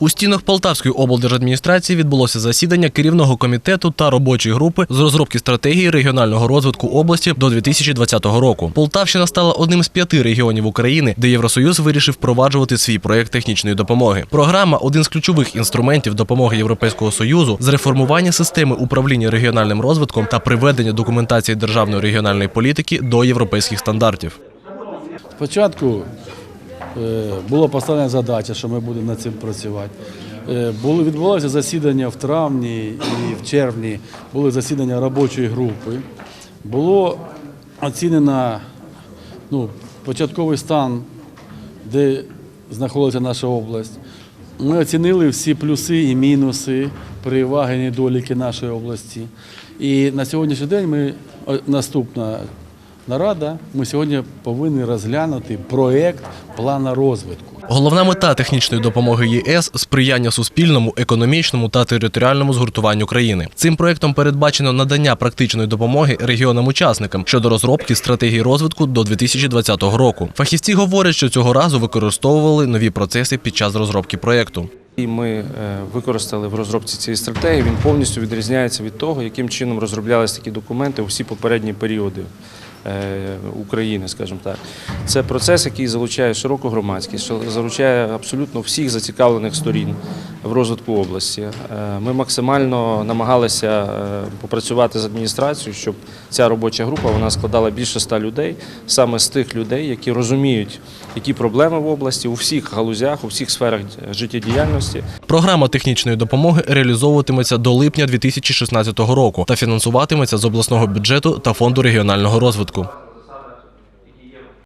У стінах Полтавської облдержадміністрації відбулося засідання керівного комітету та робочої групи з розробки стратегії регіонального розвитку області до 2020 року. Полтавщина стала одним з п'яти регіонів України, де Євросоюз вирішив впроваджувати свій проект технічної допомоги. Програма один з ключових інструментів допомоги Європейського союзу з реформування системи управління регіональним розвитком та приведення документації державної регіональної політики до європейських стандартів. Спочатку була поставлена задача, що ми будемо над цим працювати. Е, відбулося засідання в травні і в червні були засідання робочої групи. Було оцінено ну, початковий стан, де знаходиться наша область. Ми оцінили всі плюси і мінуси, переваги, недоліки нашої області. І на сьогоднішній день ми наступна нарада. Ми сьогодні повинні розглянути проєкт плану розвитку. Головна мета технічної допомоги ЄС сприяння суспільному, економічному та територіальному згуртуванню країни. Цим проектом передбачено надання практичної допомоги регіонам-учасникам щодо розробки стратегії розвитку до 2020 року. Фахівці говорять, що цього разу використовували нові процеси під час розробки проекту. І ми е, використали в розробці цієї стратегії. Він повністю відрізняється від того, яким чином розроблялись такі документи у всі попередні періоди. Е, України, скажімо так, це процес, який залучає широку громадськість, залучає абсолютно всіх зацікавлених сторін в розвитку області. Е, Ми максимально намагалися е, попрацювати з адміністрацією, щоб ця робоча група вона складала більше ста людей, саме з тих людей, які розуміють, які проблеми в області у всіх галузях, у всіх сферах життєдіяльності. Програма технічної допомоги реалізовуватиметься до липня 2016 року та фінансуватиметься з обласного бюджету та фонду регіонального розвитку.